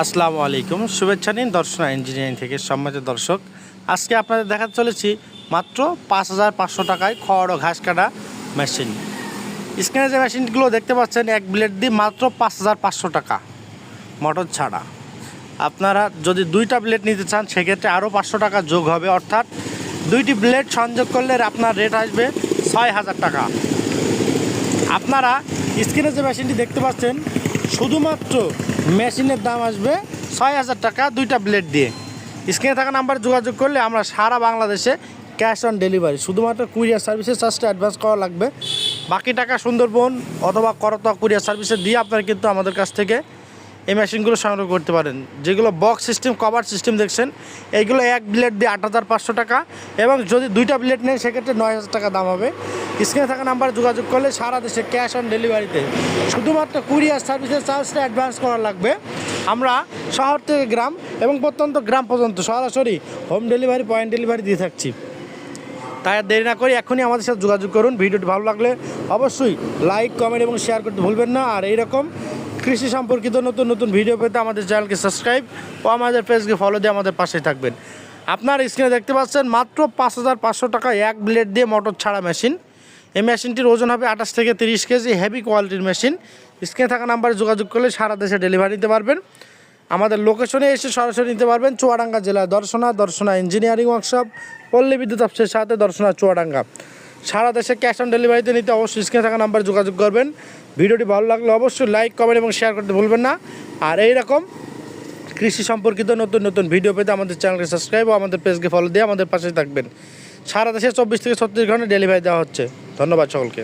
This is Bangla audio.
আসসালামু আলাইকুম। শুভেচ্ছা নিন দর্শনা ইঞ্জিনিয়ারিং থেকে সম্মানিত দর্শক। আজকে আপনাদের দেখাতে চলেছি মাত্র পাঁচ হাজার পাঁচশো টাকায় খড় ও ঘাস কাটা মেশিন। স্ক্যানে যে মেশিনগুলো দেখতে পাচ্ছেন, এক ব্লেড দিয়ে মাত্র পাঁচ হাজার পাঁচশো টাকা মোটর ছাড়া। আপনারা যদি দুইটা ব্লেড নিতে চান, সেক্ষেত্রে আরও পাঁচশো টাকা যোগ হবে। অর্থাৎ দুইটি ব্লেড সংযোগ করলে আপনার রেট আসবে ছয় হাজার টাকা। আপনারা স্ক্রিনে যে মেশিনটি দেখতে পাচ্ছেন, শুধুমাত্র মেশিনের দাম আসবে ছয় হাজার টাকা দুইটা ব্লেড দিয়ে। স্ক্রিনে থাকা নাম্বার যোগাযোগ করলে আমরা সারা বাংলাদেশে ক্যাশ অন ডেলিভারি শুধুমাত্র কুরিয়ার সার্ভিসের চার্জটা অ্যাডভান্স করা লাগবে। বাকি টাকা সুন্দরবন অথবা করতোয়া কুরিয়ার সার্ভিসে দিয়ে আপনারা কিন্তু আমাদের কাছ থেকে এই মেশিনগুলো সংগ্রহ করতে পারেন। যেগুলো বক্স সিস্টেম কভার সিস্টেম দেখছেন, এইগুলো এক ব্লেড দিয়ে আট হাজার পাঁচশো টাকা এবং যদি দুইটা ব্লেড নেন, সেক্ষেত্রে নয় হাজার টাকা দাম হবে। স্ক্রিনে থাকা নাম্বার যোগাযোগ করলে সারা দেশে ক্যাশ অন ডেলিভারিতে শুধুমাত্র কুরিয়ার সার্ভিসের চার্জটা অ্যাডভান্স করা লাগবে। আমরা শহর থেকে গ্রাম এবং প্রত্যন্ত গ্রাম পর্যন্ত সরাসরি হোম ডেলিভারি, পয়েন্ট ডেলিভারি দিয়ে থাকছি। তাই আর দেরি না করে এখনই আমাদের সাথে যোগাযোগ করুন। ভিডিওটি ভালো লাগলে অবশ্যই লাইক, কমেন্ট এবং শেয়ার করতে ভুলবেন না। আর এইরকম কৃষি সম্পর্কিত নতুন নতুন ভিডিও পেতে আমাদের চ্যানেলকে সাবস্ক্রাইব ও আমাদের পেজকে ফলো দিয়ে আমাদের পাশে থাকবেন। আপনার স্ক্রিনে দেখতে পাচ্ছেন মাত্র পাঁচ হাজার পাঁচশো টাকা এক ব্লেড দিয়ে মোটর ছাড়া মেশিন এই মেশিনটির ওজন হবে আঠাশ থেকে তিরিশ কেজি হেভি কোয়ালিটির মেশিন। স্ক্রিনে থাকা নাম্বারে যোগাযোগ করলে সারা দেশে ডেলিভারি নিতে পারবেন। আমাদের লোকেশনে এসে সরাসরি নিতে পারবেন চুয়াডাঙ্গা জেলায় দর্শনা দর্শনা ইঞ্জিনিয়ারিং ওয়ার্কশপ পল্লী বিদ্যুৎ অফিসের সাথে দর্শনা চুয়াডাঙ্গা। সারা দেশে ক্যাশ অন ডেলিভারিতে নিতে অবশ্যই স্ক্রিনে থাকা নাম্বারে যোগাযোগ করবেন। ভিডিওটি ভালো লাগলে অবশ্যই লাইক কমেন্ট এবং শেয়ার করতে ভুলবেন না। আর এই রকম কৃষি সম্পর্কিত নতুন নতুন ভিডিও পেতে আমাদের চ্যানেলকে সাবস্ক্রাইব ও আমাদের পেজকে ফলো দিয়ে আমাদের পাশে থাকবেন। সারা দেশে চব্বিশ থেকে ছত্রিশ ঘণ্টা ডেলিভারি দেওয়া হচ্ছে। ধন্যবাদ সকলকে।